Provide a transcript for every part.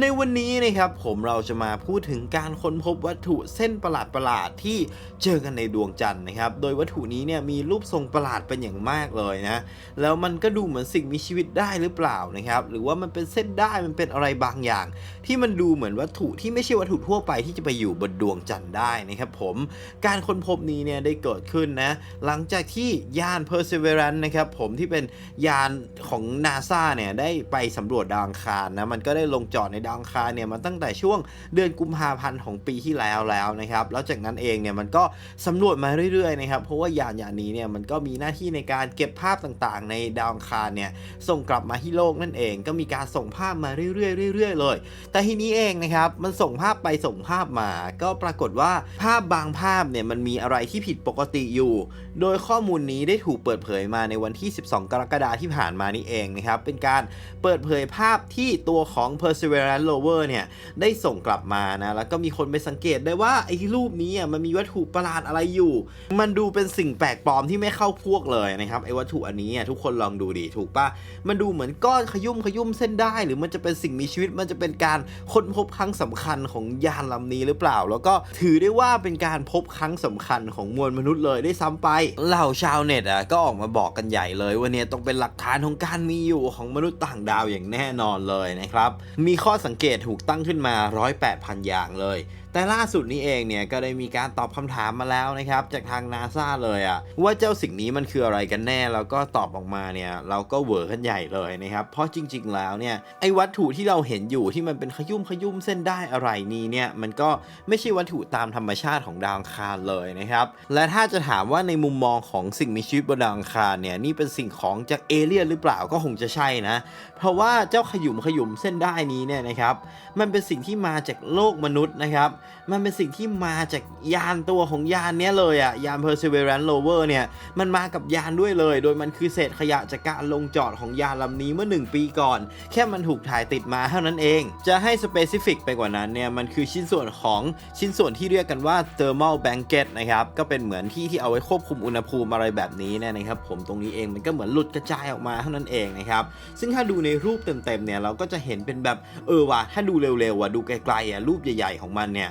ในวันนี้นะครับผมเราจะมาพูดถึงการค้นพบวัตถุเส้นประหลาดประหลาดๆที่เจอกันในดวงจันทร์นะครับ โดยวัตถุนี้เนี่ยมีรูปทรงประหลาดเป็นอย่างมากเลยนะ แล้วมันก็ดูเหมือนสิ่งมีชีวิตได้หรือเปล่านะครับ หรือว่ามันเป็นเส้นได้มันเป็นอะไรบางอย่าง ที่มันดูเหมือนวัตถุที่ไม่ใช่วัตถุทั่วไปที่จะไปอยู่บนดวงจันทร์ได้นะครับผมการค้นพบนี้เนี่ยได้เกิดขึ้นนะหลังจากที่ยาน Perseverance นะครับผมที่เป็นยานของ NASA เนี่ยได้ไปสำรวจดาวอังคารนะมันก็ได้ลงจอดในดาวอังคารเนี่ยมาตั้งแต่ช่วงเดือนกุมภาพันธ์ของปีที่แล้วแล้วนะครับแล้วจากนั้นเองเนี่ยมันก็สำรวจมาเรื่อยๆนะครับเพราะว่ายานยานนี้เนี่ยมันก็มีหน้าที่ในการเก็บภาพต่างๆ ในดาวอังคารเนี่ยส่งกลับมาที่โลกนั่นเอง ก็มีการส่งภาพมาเรื่อยๆเรื่อยๆเลย แต่ทีนี้เองนะครับมันส่งภาพไปส่งภาพมา ก็ปรากฏว่าภาพบางภาพเนี่ยมันมีอะไรที่ผิดปกติอยู่ โดยข้อมูลนี้ได้ถูกเปิดเผยมาในวันที่ 12 กรกฎาคมที่ผ่านมานี่เองนะครับเป็นการเปิดเผยภาพที่ตัวของ Perseverance rover เวอร์เนี่ยได้ส่งกลับมานะ แล้วก็มีคนไปสังเกตได้ว่าไอ้รูปนี้อะมันมีวัตถุประหลาดอะไรอยู่ มันดูเป็นสิ่งแปลกปลอมที่ไม่เข้าพวกเลยนะครับไอ้วัตถุอันนี้อะทุกคนลองดูดิถูกปะมันดูเหมือนก้อนขยุ่มขยุ่มเส้นได้ หรือมันจะเป็นสิ่งมีชีวิตมันจะเป็นการค้นพบครั้งสำคัญของยานลำนี้หรือเปล่า แล้วก็ถือได้ว่าเป็นการพบครั้งสำคัญของมวลมนุษย์เลยได้ซ้ำไปเหล่าชาวเน็ตอะก็ออกมาบอกกันใหญ่เลยว่าเนี่ยต้องเป็นหลักฐานของการมีอยู่ของมนุษย์ต่างดาวอย่างแน่นอนเลยนะครับมีข้อสังเกตถูกตั้งขึ้นมา 108,000 อย่างเลย แต่ล่าสุดนี้เองเนี่ยก็ได้มีการตอบคำถามมาแล้วนะครับจากทางนาซาเลยอะว่าเจ้าสิ่งนี้มันคืออะไรกันแน่ แล้วก็ตอบออกมาเนี่ยเราก็เวอร์กันใหญ่เลยนะครับเพราะจริง ๆ แล้วเนี่ยไอ้วัตถุที่เราเห็นอยู่ที่มันเป็นขยุ่มขยุ่มเส้นได้อะไรนี้เนี่ยมันก็ไม่ใช่วัตถุตามธรรมชาติของดาวอังคารเลยนะครับและถ้าจะถามว่าในมุมมองของสิ่งมีชีวิตบนดาวอังคารเนี่ยนี่เป็นสิ่งของจากเอเลี่ยนหรือเปล่าก็คงจะใช่นะ เพราะว่าเจ้าขยุมขยุมเส้นได้นี้เนี่ยนะครับมันเป็นสิ่งที่มาจากโลกมนุษย์นะครับมันเป็นสิ่งที่มาจากยานตัวของยานเนี้ยเลยอะยาน Perseverance rover เนี่ยมันมากับยานด้วยเลย โดยมันคือเศษขยะจากการลงจอดของยานลำนี้เมื่อ 1 ปีก่อน แค่มันถูกถ่ายติดมาเท่านั้นเอง จะให้สเปซิฟิกไปกว่านั้นเนี่ยมันคือชิ้นส่วนของชิ้นส่วนที่เรียกกันว่า thermal blanket นะครับก็เป็นเหมือนที่ที่เอาไว้ควบคุมอุณหภูมิอะไรแบบนี้เนี่ยนะครับผมตรงนี้เองมันก็เหมือนหลุดกระจายออกมาเท่านั้นเองนะครับซึ่งถ้าดูในรูปเต็มๆเนี่ยเราก็จะเห็นเป็นแบบเออว่ะถ้าดูเร็วๆว่ะดูไกลๆอะรูปใหญ่ ๆของมันเนี่ย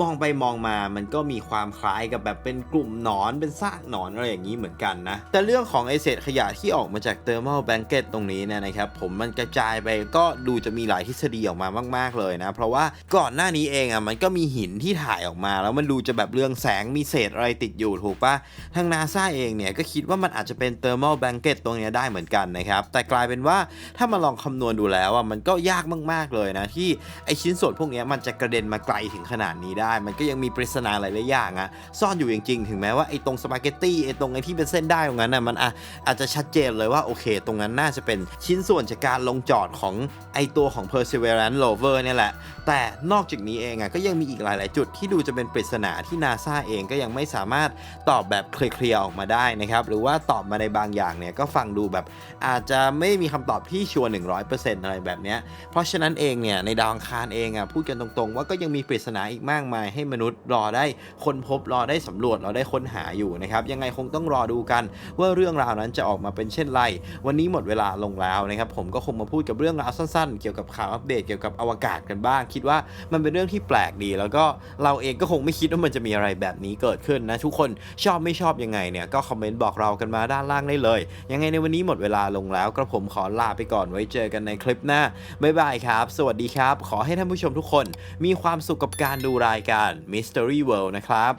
มองไปมองมามันก็มีความคล้ายกับแบบเป็นกลุ่มหนอนเป็นซากหนอนอะไรอย่างนี้เหมือนกันนะ แต่เรื่องของไอเศษขยะที่ออกมาจากเทอร์ม l ลแบงเกตตรงนี้เนี่ยนะครับผมมันกระจายไปก็ดูจะมีหลายทฤษฎีออกมามาก ๆเลยนะ เพราะว่าก่อนหน้านี้เองอะมันก็มีหินที่ถ่ายออกมา แล้วมันดูจะแบบเรื่องแสงมีเศษอะไรติดอยู่ถูกปะทางนาซาเองเนี่ยก็คิดว่ามันอาจจะเป็นเทอร์ม l ลแบงเกตตรงนี้ได้เหมือนกันนะครับแต่กลายเป็นว่าถ้ามาลองคำนวณดูแล้วอะมันก็ยากมาก ๆเลยนะที่ไอชิ้นส่วนพวกนี้มันจะกระเด็นมาไกลถึงขนาดนี้ได้ มันก็ยังมีปริศนาหลายๆอย่างอะซ่อนอยู่จริงๆ ถึงแม้ว่าไอ้ตรงสปาเกตตี้ไอ้ตรงไอ้ที่เป็นเส้นได้ตรงนั้นน่ะมันอะอาจจะชัดเจนเลยว่าโอเค ตรงนั้นน่าจะเป็นชิ้นส่วนจากการลงจอดของไอ้ตัวของ Perseverance rover เนี่ยแหละ แต่นอกจากนี้เองอะก็ยังมีอีกหลายๆ จุดที่ดูจะเป็นปริศนาที่นาซาเองก็ยังไม่สามารถตอบแบบเคลียร์ๆออกมาได้นะครับหรือว่าตอบมาในบางอย่างเนี่ยก็ฟังดูแบบอาจจะไม่มีคำตอบที่ชัวร์100%อะไรแบบเนี้ยเพราะฉะนั้นเองเนี่ยในดาวอังคารเองอะพูดกันตรงๆ ว่าก็ยังมีปริศนาอีกมากมายให้มนุษย์รอได้ค้นพบรอได้สำรวจรอได้ค้นหาอยู่นะครับยังไงคงต้องรอดูกันว่าเรื่องราวนั้นจะออกมาเป็นเช่นไร วันนี้หมดเวลาลงแล้วนะครับผมก็คงมาพูดกับเรื่องราวสั้นๆ เกี่ยวกับข่าวอัปเดตเกี่ยวกับอวกาศกันบ้าง คิดว่ามันเป็นเรื่องที่แปลกดี แล้วก็เราเองก็คงไม่คิดว่ามันจะมีอะไรแบบนี้เกิดขึ้นนะทุกคนชอบไม่ชอบยังไงเนี่ยก็คอมเมนต์บอกเรากันมาด้านล่างได้เลย ยังไงในวันนี้หมดเวลาลงแล้วกระผมขอลาไปก่อนไว้เจอกันในคลิปหน้าบ๊ายบายครับ สวัสดีครับ ขอให้ท่านผู้ชมทุกคน มีความสุขกับการดูรายการ Mystery World นะครับ